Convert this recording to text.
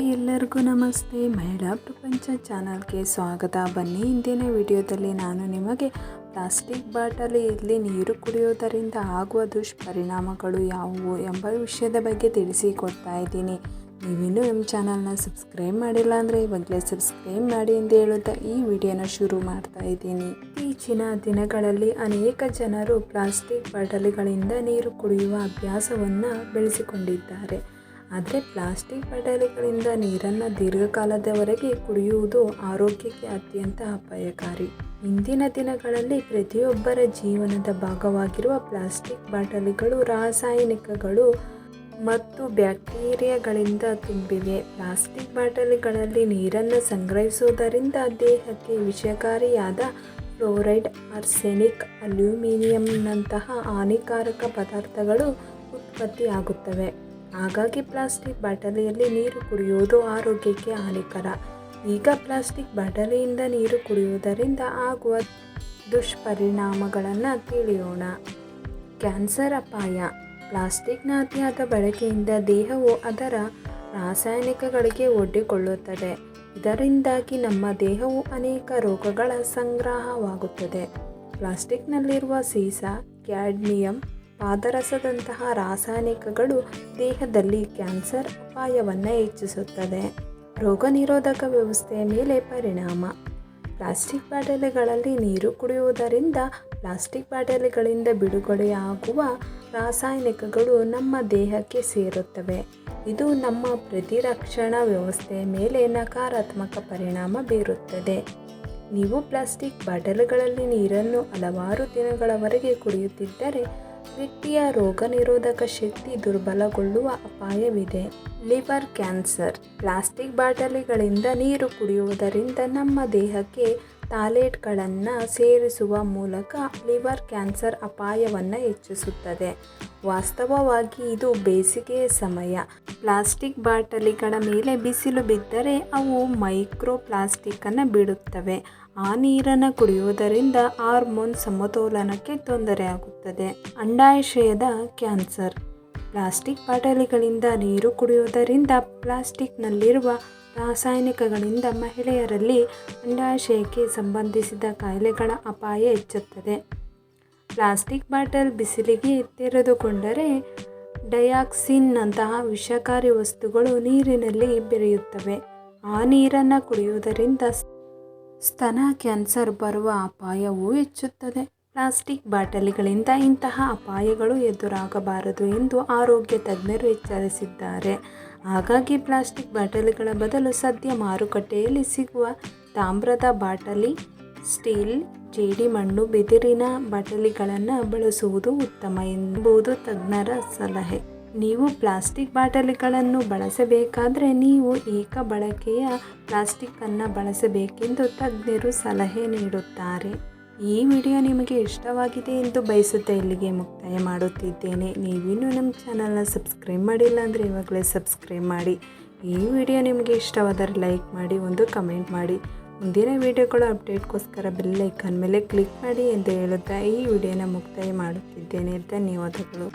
Hi ಎಲ್ಲರಿಗೂ ನಮಸ್ತೆ. ಮಹಿಳಾ ಪ್ರಪಂಚ ಚಾನಲ್ಗೆ ಸ್ವಾಗತ. ಬನ್ನಿ, ಇಂದಿನ ವಿಡಿಯೋದಲ್ಲಿ ನಾನು ನಿಮಗೆ ಪ್ಲಾಸ್ಟಿಕ್ ಬಾಟಲಿಯಲ್ಲಿ ನೀರು ಕುಡಿಯೋದರಿಂದ ಆಗುವ ದುಷ್ಪರಿಣಾಮಗಳು ಯಾವುವು ಎಂಬ ವಿಷಯದ ಬಗ್ಗೆ ತಿಳಿಸಿಕೊಡ್ತಾ ಇದ್ದೀನಿ. ನೀವಿನ್ನೂ ನಮ್ಮ ಚಾನಲ್ನ ಸಬ್ಸ್ಕ್ರೈಬ್ ಮಾಡಿಲ್ಲ ಅಂದರೆ ಇವಾಗಲೇ ಸಬ್ಸ್ಕ್ರೈಬ್ ಮಾಡಿ ಎಂದು ಹೇಳುತ್ತಾ ಈ ವಿಡಿಯೋನ ಶುರು ಮಾಡ್ತಾ ಇದ್ದೀನಿ. ಇತ್ತೀಚಿನ ದಿನಗಳಲ್ಲಿ ಅನೇಕ ಜನರು ಪ್ಲಾಸ್ಟಿಕ್ ಬಾಟಲಿಗಳಿಂದ ನೀರು ಕುಡಿಯುವ ಅಭ್ಯಾಸವನ್ನು ಬೆಳೆಸಿಕೊಂಡಿದ್ದಾರೆ. ಆದರೆ ಪ್ಲಾಸ್ಟಿಕ್ ಬಾಟಲಿಗಳಿಂದ ನೀರನ್ನು ದೀರ್ಘಕಾಲದವರೆಗೆ ಕುಡಿಯುವುದು ಆರೋಗ್ಯಕ್ಕೆ ಅತ್ಯಂತ ಅಪಾಯಕಾರಿ. ಇಂದಿನ ದಿನಗಳಲ್ಲಿ ಪ್ರತಿಯೊಬ್ಬರ ಜೀವನದ ಭಾಗವಾಗಿರುವ ಪ್ಲಾಸ್ಟಿಕ್ ಬಾಟಲಿಗಳು ರಾಸಾಯನಿಕಗಳು ಮತ್ತು ಬ್ಯಾಕ್ಟೀರಿಯಾಗಳಿಂದ ತುಂಬಿವೆ. ಪ್ಲಾಸ್ಟಿಕ್ ಬಾಟಲಿಗಳಲ್ಲಿ ನೀರನ್ನು ಸಂಗ್ರಹಿಸುವುದರಿಂದ ದೇಹಕ್ಕೆ ವಿಷಕಾರಿಯಾದ ಫ್ಲೋರೈಡ್, ಆರ್ಸೆನಿಕ್, ಅಲ್ಯೂಮಿನಿಯಂನಂತಹ ಹಾನಿಕಾರಕ ಪದಾರ್ಥಗಳು ಉತ್ಪತ್ತಿಯಾಗುತ್ತವೆ. ಹಾಗಾಗಿ ಪ್ಲಾಸ್ಟಿಕ್ ಬಾಟಲಿಯಲ್ಲಿ ನೀರು ಕುಡಿಯುವುದು ಆರೋಗ್ಯಕ್ಕೆ ಹಾನಿಕರ. ಈಗ ಪ್ಲಾಸ್ಟಿಕ್ ಬಾಟಲಿಯಿಂದ ನೀರು ಕುಡಿಯುವುದರಿಂದ ಆಗುವ ದುಷ್ಪರಿಣಾಮಗಳನ್ನು ತಿಳಿಯೋಣ. ಕ್ಯಾನ್ಸರ್ ಅಪಾಯ. ಪ್ಲಾಸ್ಟಿಕ್ನ ಅತಿಯಾದ ಬಳಕೆಯಿಂದ ದೇಹವು ಅದರ ರಾಸಾಯನಿಕಗಳಿಗೆ ಒಡ್ಡಿಕೊಳ್ಳುತ್ತದೆ. ಇದರಿಂದಾಗಿ ನಮ್ಮ ದೇಹವು ಅನೇಕ ರೋಗಗಳ ಸಂಗ್ರಹವಾಗುತ್ತದೆ. ಪ್ಲಾಸ್ಟಿಕ್ನಲ್ಲಿರುವ ಸೀಸ, ಕ್ಯಾಡ್ಮಿಯಂ ಪಾದರಸದಂತಹ ರಾಸಾಯನಿಕಗಳು ದೇಹದಲ್ಲಿ ಕ್ಯಾನ್ಸರ್ ಅಪಾಯವನ್ನು ಹೆಚ್ಚಿಸುತ್ತದೆ. ರೋಗ ನಿರೋಧಕ ವ್ಯವಸ್ಥೆಯ ಮೇಲೆ ಪರಿಣಾಮ. ಪ್ಲಾಸ್ಟಿಕ್ ಬಾಟಲಿಗಳಲ್ಲಿ ನೀರು ಕುಡಿಯುವುದರಿಂದ ಪ್ಲಾಸ್ಟಿಕ್ ಬಾಟಲಿಗಳಿಂದ ಬಿಡುಗಡೆಯಾಗುವ ರಾಸಾಯನಿಕಗಳು ನಮ್ಮ ದೇಹಕ್ಕೆ ಸೇರುತ್ತವೆ. ಇದು ನಮ್ಮ ಪ್ರತಿರಕ್ಷಣಾ ವ್ಯವಸ್ಥೆಯ ಮೇಲೆ ನಕಾರಾತ್ಮಕ ಪರಿಣಾಮ ಬೀರುತ್ತದೆ. ನೀವು ಪ್ಲಾಸ್ಟಿಕ್ ಬಾಟಲಿಗಳಲ್ಲಿ ನೀರನ್ನು ಹಲವಾರು ದಿನಗಳವರೆಗೆ ಕುಡಿಯುತ್ತಿದ್ದರೆ ವ್ಯಕ್ತಿಯ ರೋಗ ನಿರೋಧಕ ಶಕ್ತಿ ದುರ್ಬಲಗೊಳ್ಳುವ ಅಪಾಯವಿದೆ. ಲಿವರ್ ಕ್ಯಾನ್ಸರ್, ಪ್ಲಾಸ್ಟಿಕ್ ಬಾಟಲಿಗಳಿಂದ ನೀರು ಕುಡಿಯುವುದರಿಂದ ನಮ್ಮ ದೇಹಕ್ಕೆ ತಾಲೇಟ್ಗಳನ್ನು ಸೇರಿಸುವ ಮೂಲಕ ಲಿವರ್ ಕ್ಯಾನ್ಸರ್ ಅಪಾಯವನ್ನು ಹೆಚ್ಚಿಸುತ್ತದೆ. ವಾಸ್ತವವಾಗಿ ಇದು ಬೇಸಿಗೆಯ ಸಮಯ. ಪ್ಲಾಸ್ಟಿಕ್ ಬಾಟಲಿಗಳ ಮೇಲೆ ಬಿಸಿಲು ಬಿದ್ದರೆ ಅವು ಮೈಕ್ರೋ ಪ್ಲಾಸ್ಟಿಕ್ಕನ್ನು ಬಿಡುತ್ತವೆ. ಆ ನೀರನ್ನು ಕುಡಿಯುವುದರಿಂದ ಹಾರ್ಮೋನ್ ಸಮತೋಲನಕ್ಕೆ ತೊಂದರೆಯಾಗುತ್ತದೆ ಅಂಡಾಶಯದ ಕ್ಯಾನ್ಸರ್. ಪ್ಲಾಸ್ಟಿಕ್ ಬಾಟಲಿಗಳಿಂದ ನೀರು ಕುಡಿಯುವುದರಿಂದ ಪ್ಲಾಸ್ಟಿಕ್ನಲ್ಲಿರುವ ರಾಸಾಯನಿಕಗಳಿಂದ ಮಹಿಳೆಯರಲ್ಲಿ ಅಂಡಾಶಯಕ್ಕೆ ಸಂಬಂಧಿಸಿದ ಕಾಯಿಲೆಗಳ ಅಪಾಯ ಹೆಚ್ಚುತ್ತದೆ. ಪ್ಲಾಸ್ಟಿಕ್ ಬಾಟಲ್ ಬಿಸಿಲಿಗೆ ತೆರೆದುಕೊಂಡರೆ ಡಯಾಕ್ಸಿನ್ನಂತಹ ವಿಷಕಾರಿ ವಸ್ತುಗಳು ನೀರಿನಲ್ಲಿ ಬೆರೆಯುತ್ತವೆ. ಆ ನೀರನ್ನು ಕುಡಿಯುವುದರಿಂದ ಸ್ತನ, ಕ್ಯಾನ್ಸರ್ ಬರುವ ಅಪಾಯವೂ ಹೆಚ್ಚುತ್ತದೆ. ಪ್ಲಾಸ್ಟಿಕ್ ಬಾಟಲಿಗಳಿಂದ ಇಂತಹ ಅಪಾಯಗಳು ಎದುರಾಗಬಾರದು ಎಂದು ಆರೋಗ್ಯ ತಜ್ಞರು ಎಚ್ಚರಿಸಿದ್ದಾರೆ. ಹಾಗಾಗಿ ಪ್ಲಾಸ್ಟಿಕ್ ಬಾಟಲಿಗಳ ಬದಲು ಸದ್ಯ ಮಾರುಕಟ್ಟೆಯಲ್ಲಿ ಸಿಗುವ ತಾಮ್ರದ ಬಾಟಲಿ, ಸ್ಟೀಲ್ ಜೇಡಿಮಣ್ಣು ಬಿದಿರಿನ ಬಾಟಲಿಗಳನ್ನು ಬಳಸುವುದು ಉತ್ತಮ ಎಂಬುದು ತಜ್ಞರ ಸಲಹೆ. ನೀವು ಪ್ಲಾಸ್ಟಿಕ್ ಬಾಟಲಿಗಳನ್ನು ಬಳಸಬೇಕಾದರೆ ನೀವು ಏಕ ಬಳಕೆಯ ಪ್ಲಾಸ್ಟಿಕ್ಕನ್ನು ಬಳಸಬೇಕೆಂದು ತಜ್ಞರು ಸಲಹೆ ನೀಡುತ್ತಾರೆ. ಈ ವಿಡಿಯೋ ನಿಮಗೆ ಇಷ್ಟವಾಗಿದೆ ಎಂದು ಬಯಸುತ್ತಾ ಇಲ್ಲಿಗೆ ಮುಕ್ತಾಯ ಮಾಡುತ್ತಿದ್ದೇನೆ. ನೀವಿನ್ನೂ ನಮ್ಮ ಚಾನಲ್ನ ಸಬ್ಸ್ಕ್ರೈಬ್ ಮಾಡಿಲ್ಲ ಅಂದರೆ ಇವಾಗಲೇ ಸಬ್ಸ್ಕ್ರೈಬ್ ಮಾಡಿ. ಈ ವಿಡಿಯೋ ನಿಮಗೆ ಇಷ್ಟವಾದರೆ ಲೈಕ್ ಮಾಡಿ, ಒಂದು ಕಮೆಂಟ್ ಮಾಡಿ. ಮುಂದಿನ ವಿಡಿಯೋಗಳ ಅಪ್ಡೇಟ್ಗೋಸ್ಕರ ಬೆಲ್ಲೈಕನ್ ಮೇಲೆ ಕ್ಲಿಕ್ ಮಾಡಿ ಎಂದು ಹೇಳುತ್ತಾ ಈ ವಿಡಿಯೋನ ಮುಕ್ತಾಯ ಮಾಡುತ್ತಿದ್ದೇನೆ. ಧನ್ಯವಾದಗಳು.